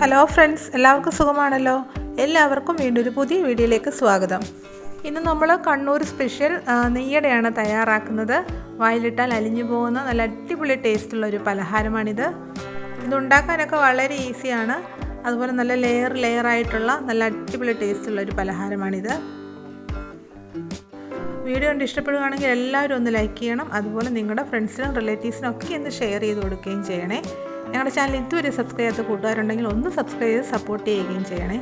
Hello friends എല്ലാവർക്കും സുഖമാണല്ലോ? എല്ലാവർക്കും വീണ്ടും ഒരു പുതിയ വീഡിയോയിലേക്ക് സ്വാഗതം. ഇന്ന് നമ്മൾ കണ്ണൂർ സ്പെഷ്യൽ നെയ്യടയാണ് തയ്യാറാക്കുന്നത്. വായിലിട്ടാൽ അലിഞ്ഞു പോകുന്ന നല്ല അടിപൊളി ടേസ്റ്റുള്ള ഒരു പലഹാരമാണിത്. ഇതുണ്ടാക്കാനൊക്കെ വളരെ ഈസിയാണ്. അതുപോലെ നല്ല ലെയർ ലെയർ ആയിട്ടുള്ള നല്ല അടിപൊളി ടേസ്റ്റുള്ള ഒരു പലഹാരമാണിത്. വീഡിയോ കണ്ട് ഇഷ്ടപ്പെടുകയാണെങ്കിൽ എല്ലാവരും ഒന്ന് ലൈക്ക് ചെയ്യണം. അതുപോലെ നിങ്ങളുടെ ഫ്രണ്ട്സിനും റിലേറ്റീവ്സിനും ഒക്കെ ഒന്ന് ഷെയർ ചെയ്ത് കൊടുക്കുകയും ചെയ്യണേ. ഞങ്ങളുടെ ചാനൽ ഇതുവരെ സബ്സ്ക്രൈബ് ചെയ്ത കൂട്ടുകാരുണ്ടെങ്കിൽ ഒന്ന് സബ്സ്ക്രൈബ് ചെയ്ത് സപ്പോർട്ട് ചെയ്യുകയും ചെയ്യണേ.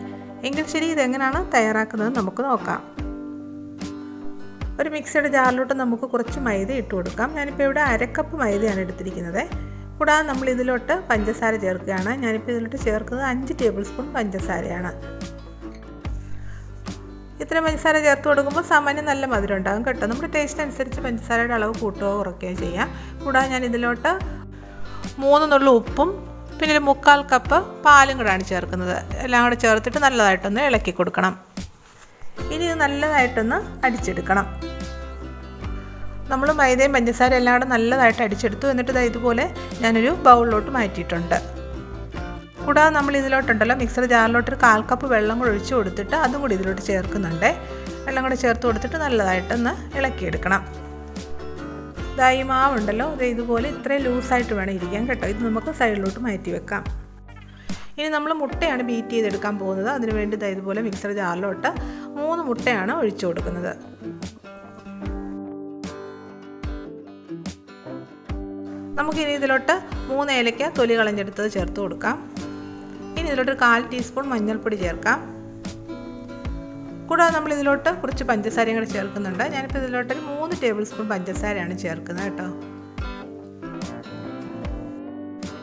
എങ്കിൽ ശരി ഇതെങ്ങനെയാണ് തയ്യാറാക്കുന്നത് നമുക്ക് നോക്കാം. ഒരു മിക്സിയുടെ ജാറിലോട്ട് നമുക്ക് കുറച്ച് മൈദ ഇട്ട് കൊടുക്കാം. ഞാനിപ്പോൾ ഇവിടെ അരക്കപ്പ് മൈദയാണ് എടുത്തിരിക്കുന്നത്. കൂടാതെ നമ്മൾ ഇതിലോട്ട് പഞ്ചസാര ചേർക്കുകയാണ്. ഞാനിപ്പോൾ ഇതിലോട്ട് ചേർക്കുന്നത് അഞ്ച് ടേബിൾ സ്പൂൺ പഞ്ചസാരയാണ്. ഇത്ര പഞ്ചസാര ചേർത്ത് കൊടുക്കുമ്പോൾ സാമാന്യം നല്ല മധുരം ഉണ്ടാകും കേട്ടോ. നമ്മുടെ ടേസ്റ്റ് അനുസരിച്ച് പഞ്ചസാരയുടെ അളവ് കൂട്ടുകയോ കുറയ്ക്കുകയോ ചെയ്യാം. കൂടാതെ ഞാൻ ഇതിലോട്ട് മൂന്ന് നുള്ളു ഉപ്പും പിന്നെ ഒരു മുക്കാൽ കപ്പ് പാലും കൂടാണ് ചേർക്കുന്നത്. എല്ലാം കൂടെ ചേർത്തിട്ട് നല്ലതായിട്ടൊന്ന് ഇളക്കി കൊടുക്കണം. ഇനി ഇത് നല്ലതായിട്ടൊന്ന് അടിച്ചെടുക്കണം. നമ്മൾ മൈദയും പഞ്ചസാര എല്ലാം കൂടെ നല്ലതായിട്ട് അടിച്ചെടുത്തു. എന്നിട്ട് ഇതുപോലെ ഞാനൊരു ബൗളിലോട്ട് മാറ്റിയിട്ടുണ്ട്. കൂടാതെ നമ്മൾ ഇതിലോട്ടുണ്ടല്ലോ മിക്സർ ജാറിലോട്ട് ഒരു കാൽ കപ്പ് വെള്ളം കൂടി ഒഴിച്ചു കൊടുത്തിട്ട് അതും കൂടി ഇതിലോട്ട് ചേർക്കുന്നുണ്ട്. വെള്ളം കൂടി ചേർത്ത് കൊടുത്തിട്ട് നല്ലതായിട്ടൊന്ന് ഇളക്കിയെടുക്കണം. ഇതാ ഈ മാവുണ്ടല്ലോ. അത് ഇതുപോലെ ഇത്രയും ലൂസായിട്ട് വേണം ഇരിക്കാൻ കേട്ടോ. ഇത് നമുക്ക് സൈഡിലോട്ട് മാറ്റി വെക്കാം. ഇനി നമ്മൾ മുട്ടയാണ് ബീറ്റ് ചെയ്തെടുക്കാൻ പോകുന്നത്. അതിന് വേണ്ടി ഇതാ ഇതുപോലെ മിക്സർ ജാറിലോട്ട് മൂന്ന് മുട്ടയാണ് ഒഴിച്ചു കൊടുക്കുന്നത്. നമുക്കിനി ഇതിലോട്ട് മൂന്ന് ഏലക്ക തൊലി കളഞ്ഞെടുത്തത് ചേർത്ത് കൊടുക്കാം. ഇനി ഇതിലോട്ട് കാൽ ടീസ്പൂൺ മഞ്ഞൾപ്പൊടി ചേർക്കാം. കൂടാതെ നമ്മൾ ഇതിലോട്ട് കുറച്ച് പഞ്ചസാരയും കൂടെ ചേർക്കുന്നുണ്ട്. ഞാനിപ്പോൾ ഇതിലോട്ട് ഒരു മൂന്ന് ടേബിൾ സ്പൂൺ പഞ്ചസാരയാണ് ചേർക്കുന്നത് കേട്ടോ.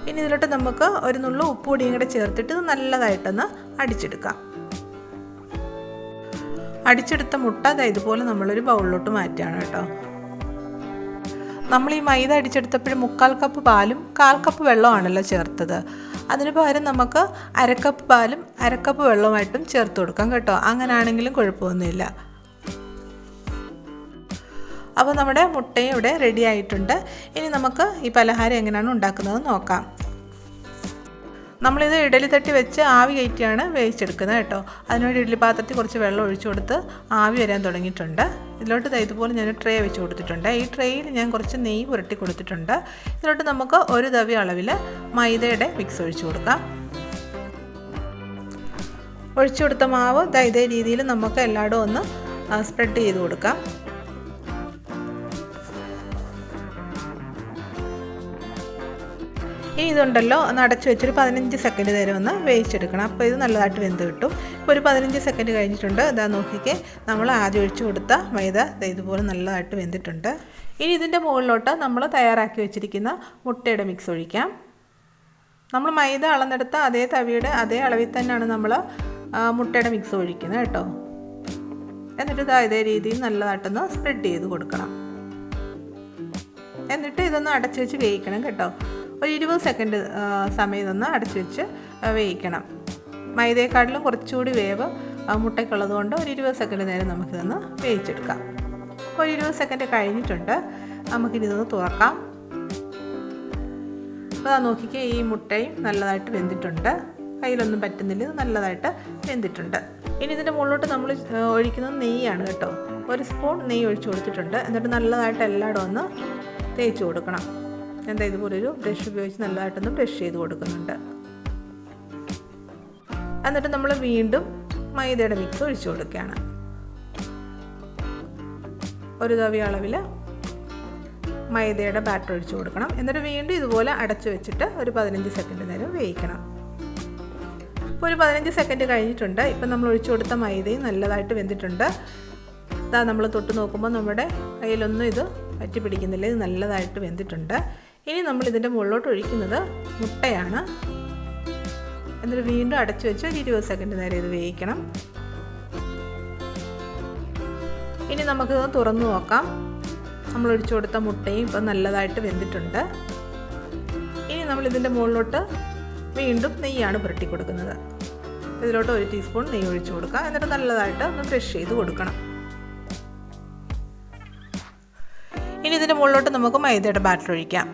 ഇനി ഇതിലോട്ട് നമുക്ക് ഒരു നുള്ളു ഉപ്പുപൊടിയും കൂടെ ചേർത്തിട്ട് ഇത് നല്ലതായിട്ടൊന്ന് അടിച്ചെടുക്കാം. അടിച്ചെടുത്ത മുട്ട അതായത് ഇതുപോലെ നമ്മളൊരു ബൗളിലോട്ട് മാറ്റുകയാണ് കേട്ടോ. നമ്മൾ ഈ മൈദ അടിച്ചെടുത്തപ്പോഴും മുക്കാൽ കപ്പ് പാലും കാൽ കപ്പ് വെള്ളമാണല്ലോ ചേർത്തത്. അതിന് പകരം നമുക്ക് അരക്കപ്പ് പാലും അരക്കപ്പ് വെള്ളവുമായിട്ടും ചേർത്ത് കൊടുക്കാം കേട്ടോ. അങ്ങനെയാണെങ്കിലും കുഴപ്പമൊന്നുമില്ല. അപ്പോൾ നമ്മുടെ മുട്ടയും ഇവിടെ റെഡി ആയിട്ടുണ്ട്. ഇനി നമുക്ക് ഈ പലഹാരം എങ്ങനെയാണ് ഉണ്ടാക്കുന്നത് നോക്കാം. നമ്മളിത് ഇഡലി തട്ടി വെച്ച് ആവി കയറ്റിയാണ് വേവിച്ചെടുക്കുന്നത് കേട്ടോ. അതിനുവേണ്ടി ഇഡലി പാത്രത്തിൽ കുറച്ച് വെള്ളം ഒഴിച്ചു കൊടുത്ത് ആവി വരാൻ തുടങ്ങിയിട്ടുണ്ട്. ഇതിലോട്ട് ഇതുപോലെ ഞാൻ ട്രേ വെച്ച് കൊടുത്തിട്ടുണ്ട്. ഈ ട്രേയിൽ ഞാൻ കുറച്ച് നെയ്യ് പുരട്ടി കൊടുത്തിട്ടുണ്ട്. ഇതിലോട്ട് നമുക്ക് ഒരു തവി അളവിൽ മൈദയുടെ മിക്സ് ഒഴിച്ചു കൊടുക്കാം. ഒഴിച്ചു കൊടുത്ത മാവ് ഇതേ രീതിയിൽ നമുക്ക് എല്ലായിടും ഒന്ന് സ്പ്രെഡ് ചെയ്ത് കൊടുക്കാം. ഇതുണ്ടല്ലോ ഒന്ന് അടച്ചു വെച്ചൊരു പതിനഞ്ച് സെക്കൻഡ് നേരം ഒന്ന് വേവിച്ചെടുക്കണം. അപ്പോൾ ഇത് നല്ലതായിട്ട് വെന്ത് കിട്ടും. ഇപ്പോൾ ഒരു പതിനഞ്ച് സെക്കൻഡ് കഴിഞ്ഞിട്ടുണ്ട്. ഇതാ നോക്കിക്കേ. നമ്മൾ ആദ്യം ഒഴിച്ചു കൊടുത്ത മൈദ ഇതുപോലെ നല്ലതായിട്ട് വെന്തിട്ടുണ്ട്. ഇനി ഇതിന്റെ മുകളിലോട്ട് നമ്മൾ തയ്യാറാക്കി വെച്ചിരിക്കുന്ന മുട്ടയുടെ മിക്സ് ഒഴിക്കാം. നമ്മൾ മൈദ അളന്നെടുത്ത അതേ തവിയുടെ അതേ അളവിൽ തന്നെയാണ് നമ്മൾ മുട്ടയുടെ മിക്സ് ഒഴിക്കുന്നത് കേട്ടോ. എന്നിട്ട് ഇതാ ഇതേ രീതിയിൽ നല്ലതായിട്ടൊന്ന് സ്പ്രെഡ് ചെയ്ത് കൊടുക്കണം. എന്നിട്ട് ഇതൊന്ന് അടച്ചു വെച്ച് വേവിക്കണം കേട്ടോ. ഒരു ഇരുപത് സെക്കൻഡ് സമയം നിന്ന് അടച്ചു വെച്ച് വേവിക്കണം. മൈദയെക്കാട്ടിലും കുറച്ചുകൂടി വേവ് മുട്ടയ്ക്കുള്ളത് കൊണ്ട് ഒരു ഇരുപത് സെക്കൻഡ് നേരം നമുക്കിതൊന്ന് വേവിച്ചെടുക്കാം. ഒരു ഇരുപത് സെക്കൻഡ് കഴിഞ്ഞിട്ടുണ്ട്. നമുക്കിനിതൊന്ന് തുറക്കാം. അപ്പോൾ അത് നോക്കിക്കേ ഈ മുട്ടയും നല്ലതായിട്ട് വെന്തിട്ടുണ്ട്. കയ്യിലൊന്നും പറ്റുന്നില്ല നല്ലതായിട്ട് വെന്തിട്ടുണ്ട്. ഇനി ഇതിന്റെ മുകളിലോട്ട് നമ്മൾ ഒഴിക്കുന്നത് നെയ്യാണ് കേട്ടോ. ഒരു സ്പൂൺ നെയ്യ് ഒഴിച്ചു കൊടുത്തിട്ടുണ്ട്. എന്നിട്ട് നല്ലതായിട്ട് എല്ലായിടും ഒന്ന് തേച്ച് കൊടുക്കണം. എന്താ ഇതുപോലെ ഒരു ബ്രഷ് ഉപയോഗിച്ച് നല്ലതായിട്ടൊന്ന് ബ്രഷ് ചെയ്ത് കൊടുക്കുന്നുണ്ട്. എന്നിട്ട് നമ്മൾ വീണ്ടും മൈദയുടെ മിക്സ് ഒഴിച്ചു കൊടുക്കുകയാണ്. ഒരു തവി അളവിൽ മൈദയുടെ ബാറ്റർ ഒഴിച്ചു കൊടുക്കണം. എന്നിട്ട് വീണ്ടും ഇതുപോലെ അടച്ചു വെച്ചിട്ട് ഒരു പതിനഞ്ച് സെക്കൻഡ് നേരം വേവിക്കണം. ഇപ്പോൾ ഒരു പതിനഞ്ച് സെക്കൻഡ് കഴിഞ്ഞിട്ടുണ്ട്. ഇപ്പം നമ്മൾ ഒഴിച്ചു കൊടുത്ത മൈദയും നല്ലതായിട്ട് വെന്തിട്ടുണ്ട്. ഇതാ നമ്മൾ തൊട്ട് നോക്കുമ്പോൾ നമ്മുടെ കയ്യിലൊന്നും ഇത് പറ്റി പിടിക്കുന്നില്ല ഇത് നല്ലതായിട്ട് വെന്തിട്ടുണ്ട്. ഇനി നമ്മൾ ഇതിന്റെ മുകളിലോട്ട് ഒഴിക്കുന്നത് മുട്ടയാണ്. എന്നിട്ട് വീണ്ടും അടച്ചു വെച്ച് ഒരു ഇരുപത് സെക്കൻഡ് നേരം ഇത് വേവിക്കണം. ഇനി നമുക്കിത് തുറന്നു നോക്കാം. നമ്മൾ ഒഴിച്ചു കൊടുത്ത മുട്ടയും ഇപ്പം നല്ലതായിട്ട് വെന്തിട്ടുണ്ട്. ഇനി നമ്മൾ ഇതിന്റെ മുകളിലോട്ട് വീണ്ടും നെയ്യാണ് പുരട്ടി കൊടുക്കുന്നത്. ഇതിലോട്ട് ഒരു ടീസ്പൂൺ നെയ്യ് ഒഴിച്ചു കൊടുക്കുക എന്നിട്ട് നല്ലതായിട്ട് ഒന്ന് ബ്രഷ് ചെയ്ത് കൊടുക്കണം. ഇനി ഇതിന്റെ മുകളിലോട്ട് നമുക്ക് മൈദയുടെ ബാറ്റർ ഒഴിക്കാം.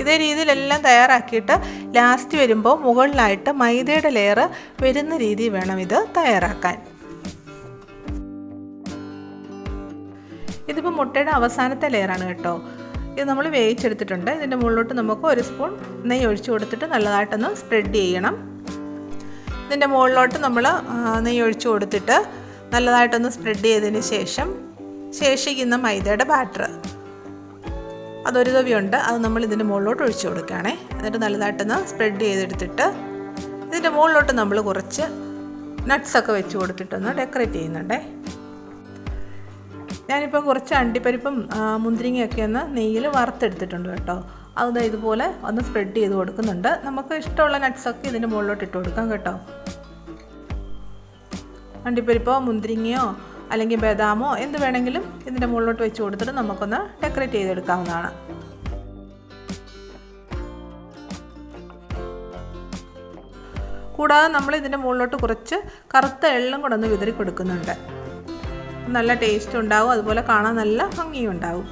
ഇതേ രീതിയിലെല്ലാം തയ്യാറാക്കിയിട്ട് ലാസ്റ്റ് വരുമ്പോൾ മുകളിലായിട്ട് മൈദയുടെ ലെയർ വരുന്ന രീതി വേണം ഇത് തയ്യാറാക്കാൻ. ഇതിപ്പോൾ മുട്ടയുടെ അവസാനത്തെ ലെയറാണ് കേട്ടോ. ഇത് നമ്മൾ വേവിച്ചെടുത്തിട്ടുണ്ട്. ഇതിന്റെ മുകളിലോട്ട് നമുക്ക് ഒരു സ്പൂൺ നെയ്യ് ഒഴിച്ച് കൊടുത്തിട്ട് നല്ലതായിട്ടൊന്ന് സ്പ്രെഡ് ചെയ്യണം. ഇതിന്റെ മുകളിലോട്ട് നമ്മൾ നെയ്യ് ഒഴിച്ച് കൊടുത്തിട്ട് നല്ലതായിട്ടൊന്ന് സ്പ്രെഡ് ചെയ്തതിന് ശേഷം ശേഷിക്കുന്ന മൈദയുടെ ബാറ്റർ അതൊരു തവിയുണ്ട് അത് നമ്മൾ ഇതിന്റെ മുകളിലോട്ട് ഒഴിച്ചു കൊടുക്കുകയാണേ. എന്നിട്ട് നല്ലതായിട്ടൊന്ന് സ്പ്രെഡ് ചെയ്തെടുത്തിട്ട് ഇതിന്റെ മുകളിലോട്ട് നമ്മൾ കുറച്ച് നട്ട്സൊക്കെ വെച്ച് കൊടുത്തിട്ടൊന്ന് ഡെക്കറേറ്റ് ചെയ്യുന്നുണ്ടേ. ഞാനിപ്പോൾ കുറച്ച് അണ്ടിപ്പരിപ്പും മുന്തിരിങ്ങയൊക്കെ ഒന്ന് നെയ്യിൽ വറുത്തെടുത്തിട്ടുണ്ട് കേട്ടോ. അത് ഇതുപോലെ ഒന്ന് സ്പ്രെഡ് ചെയ്ത് കൊടുക്കുന്നുണ്ട്. നമുക്ക് ഇഷ്ടമുള്ള നട്ട്സൊക്കെ ഇതിന്റെ മുകളിലോട്ട് ഇട്ട് കൊടുക്കാം കേട്ടോ. അണ്ടിപ്പരിപ്പോ മുന്തിരിങ്ങയോ അല്ലെങ്കിൽ ബദാമോ എന്ത് വേണമെങ്കിലും ഇതിന്റെ മുകളിലോട്ട് വെച്ച് കൊടുത്തിട്ട് നമുക്കൊന്ന് ഡെക്കറേറ്റ് ചെയ്തെടുക്കാവുന്നതാണ്. കൂടാതെ നമ്മൾ ഇതിന്റെ മുകളിലോട്ട് കുറച്ച് കറുത്ത എള്ളും കൂടെ ഒന്ന് വിതറി കൊടുക്കുന്നുണ്ട്. നല്ല ടേസ്റ്റ് ഉണ്ടാവും അതുപോലെ കാണാൻ നല്ല ഭംഗിയും ഉണ്ടാവും.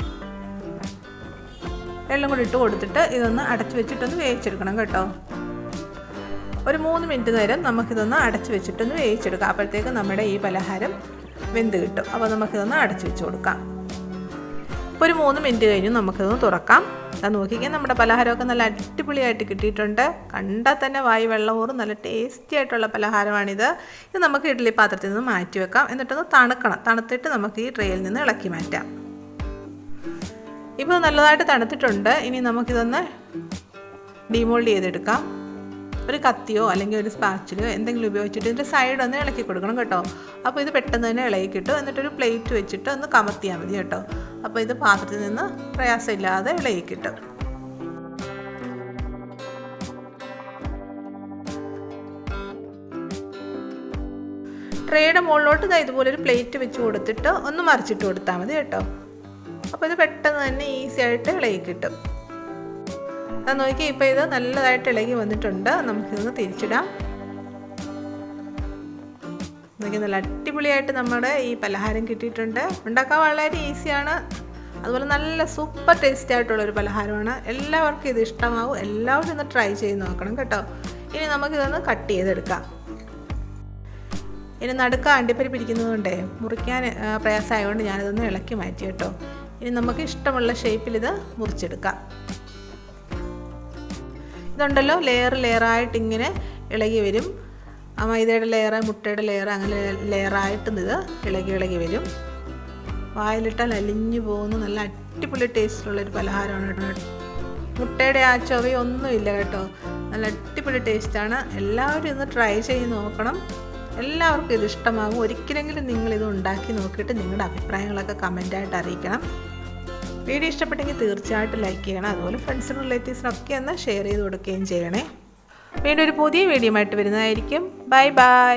എള്ളും കൂടി ഇട്ട് കൊടുത്തിട്ട് ഇതൊന്ന് അടച്ചു വെച്ചിട്ടൊന്ന് വേവിച്ചെടുക്കണം കേട്ടോ. ഒരു മൂന്ന് മിനിറ്റ് നേരം നമുക്കിതൊന്ന് അടച്ചു വെച്ചിട്ടൊന്ന് വേവിച്ചെടുക്കാം. അപ്പോഴത്തേക്ക് നമ്മുടെ ഈ പലഹാരം വെന്ത് കിട്ടും. അപ്പോൾ നമുക്കിതൊന്ന് അടച്ചു വെച്ച് കൊടുക്കാം. ഇപ്പോൾ ഒരു മൂന്ന് മിനിറ്റ് കഴിഞ്ഞ് നമുക്കിതൊന്ന് തുറക്കാം. അത് നോക്കിക്കാൻ നമ്മുടെ പലഹാരമൊക്കെ നല്ല അടിപൊളിയായിട്ട് കിട്ടിയിട്ടുണ്ട്. കണ്ടാൽ തന്നെ വായി വെള്ളമൂറും നല്ല ടേസ്റ്റി ആയിട്ടുള്ള പലഹാരമാണിത്. ഇത് നമുക്ക് ഇഡ്ഡലി പാത്രത്തിൽ നിന്ന് മാറ്റി വെക്കാം. എന്നിട്ടൊന്ന് തണുക്കണം. തണുത്തിട്ട് നമുക്ക് ഈ ട്രേയിൽ നിന്ന് ഇളക്കി മാറ്റാം. ഇപ്പോൾ നല്ലതായിട്ട് തണുത്തിട്ടുണ്ട്. ഇനി നമുക്കിതൊന്ന് ഡിമോൾഡ് ചെയ്തെടുക്കാം. ഒരു കത്തിയോ അല്ലെങ്കിൽ ഒരു സ്പാച്ചിലോ എന്തെങ്കിലും ഉപയോഗിച്ചിട്ട് ഇതിന്റെ സൈഡ് ഒന്ന് ഇളക്കി കൊടുക്കണം കേട്ടോ. അപ്പോൾ ഇത് പെട്ടെന്ന് തന്നെ ഇളകി കിട്ടും. എന്നിട്ടൊരു പ്ലേറ്റ് വെച്ചിട്ട് ഒന്ന് കമത്തിയാൽ മതി കേട്ടോ. അപ്പോൾ ഇത് പാത്രത്തിൽ നിന്ന് പ്രയാസമില്ലാതെ ഇളകി കിട്ടും. ട്രേയുടെ മുകളിലോട്ട് ഇതാ ഇതുപോലെ ഒരു പ്ലേറ്റ് വെച്ച് കൊടുത്തിട്ട് ഒന്ന് മറിച്ചിട്ട് കൊടുത്താൽ മതി കേട്ടോ. അപ്പോൾ ഇത് പെട്ടെന്ന് തന്നെ ഈസി ആയിട്ട് ഇളകി കിട്ടും. അത് നോക്കി ഇപ്പോൾ ഇത് നല്ലതായിട്ട് ഇളകി വന്നിട്ടുണ്ട്. നമുക്കിതൊന്ന് തിരിച്ചിടാം. നോക്കി നല്ല അടിപൊളിയായിട്ട് നമ്മുടെ ഈ പലഹാരം കിട്ടിയിട്ടുണ്ട്. ഉണ്ടാക്കാൻ വളരെ ഈസിയാണ്. അതുപോലെ നല്ല സൂപ്പർ ടേസ്റ്റി ആയിട്ടുള്ള ഒരു പലഹാരമാണ്. എല്ലാവർക്കും ഇത് ഇഷ്ടമാവും. എല്ലാവരും ഒന്ന് ട്രൈ ചെയ്ത് നോക്കണം കേട്ടോ. ഇനി നമുക്കിതൊന്ന് കട്ട് ചെയ്തെടുക്കാം. ഇനി നടുക്ക അണ്ടിപ്പരി പിടിക്കുന്നതുകൊണ്ടേ മുറിക്കാൻ പ്രയാസമായതുകൊണ്ട് ഞാനിതൊന്ന് ഇളക്കി മാറ്റി കേട്ടോ. ഇനി നമുക്ക് ഇഷ്ടമുള്ള ഷേപ്പിൽ ഇത് മുറിച്ചെടുക്കാം. ഇതുണ്ടല്ലോ ലെയർ ലെയറായിട്ട് ഇങ്ങനെ ഇളകി വരും. ആ മൈദയുടെ ലെയർ മുട്ടയുടെ ലെയർ അങ്ങനെ ലെയറായിട്ട് ഇത് ഇളകി ഇളകി വരും. വായിലിട്ടാൽ അലിഞ്ഞു പോകുന്ന. നല്ല അടിപൊളി ടേസ്റ്റുള്ളൊരു പലഹാരമാണ് കേട്ടോ. മുട്ടയുടെ ആ ചൊവയൊന്നുമില്ല കേട്ടോ. നല്ല അടിപൊളി ടേസ്റ്റാണ് എല്ലാവരും ഇന്ന് ട്രൈ ചെയ്ത് നോക്കണം. എല്ലാവർക്കും ഇത് ഇഷ്ടമാകും. ഒരിക്കലെങ്കിലും നിങ്ങളിത് ഉണ്ടാക്കി നോക്കിയിട്ട് നിങ്ങളുടെ അഭിപ്രായങ്ങളൊക്കെ കമന്റായിട്ട് അറിയിക്കണം. വീഡിയോ ഇഷ്ടപ്പെട്ടെങ്കിൽ തീർച്ചയായിട്ടും ലൈക്ക് ചെയ്യണം. അതുപോലെ ഫ്രണ്ട്സിനും റിലേറ്റീവ്സിനൊക്കെ ഒന്ന് ഷെയർ ചെയ്ത് കൊടുക്കുകയും ചെയ്യണേ. വീണ്ടും ഒരു പുതിയ വീഡിയോ ആയിട്ട് വരുന്നതായിരിക്കും. Bye bye